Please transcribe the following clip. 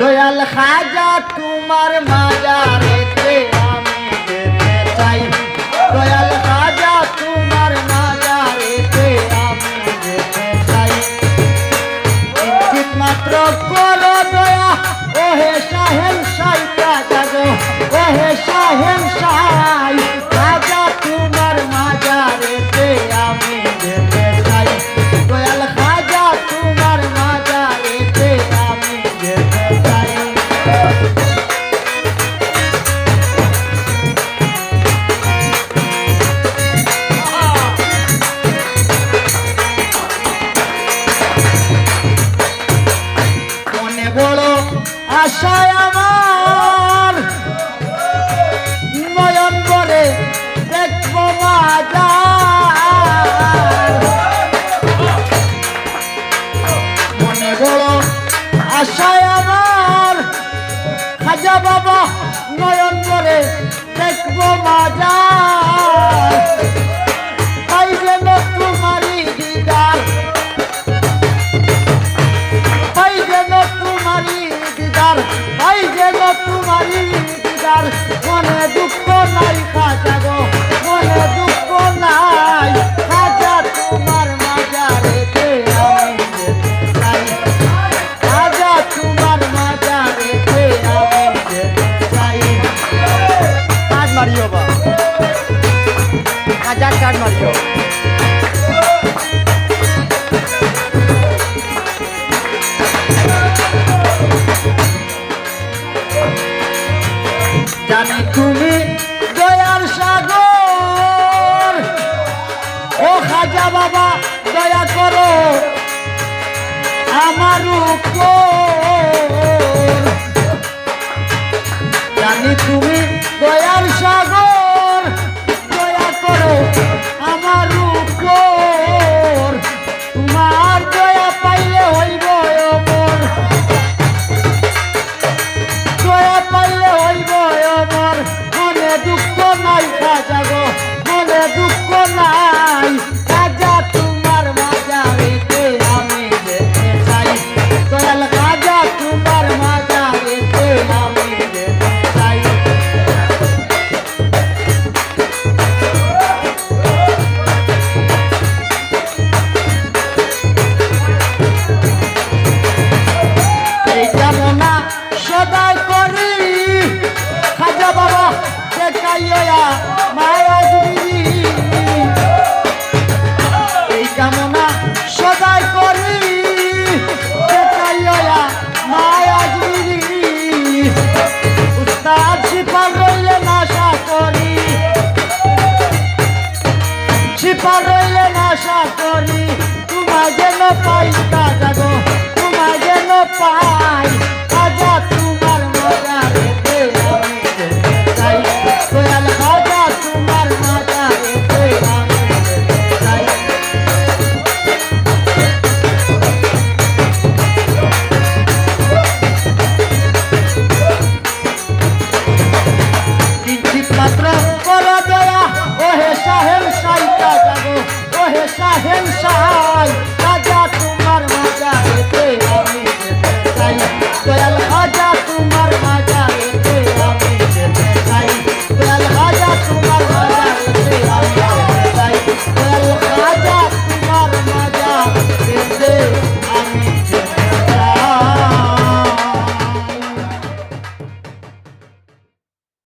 দয়াল খাজা, তোমার মাজারেতে আমি যেতে চাই। দয়াল খাজা, তোমার মাজারেতে আমি যেতে চাই। কিঞ্চিত মাত্র করো দয়া, ওহে সাহেব সাইটা জাগো ও হে সাহেব আশায় আমার নয়ন করে দেখব মাজার। মনে বড় আশায় আমার খাজা বাবা নয়ন করে দেখব মাজার। তোমারি দিদার মনে দুঃখ জানি তুমি দয়ার সাগর। ও খাজা বাবা, দয়া করো আমার উপর। জানি তুমি দয়ার সাগর। দুঃখ নাই খাজা গো মনে দুঃখ নাই। সদাই করি। মায়া উস্তাদ সিপাল রইলে নাশা করি। সিপাল রইলে নাশা করি। তোমায় যেন পাই কাজা গো তোমায় যেন পাই ও হে সাহেব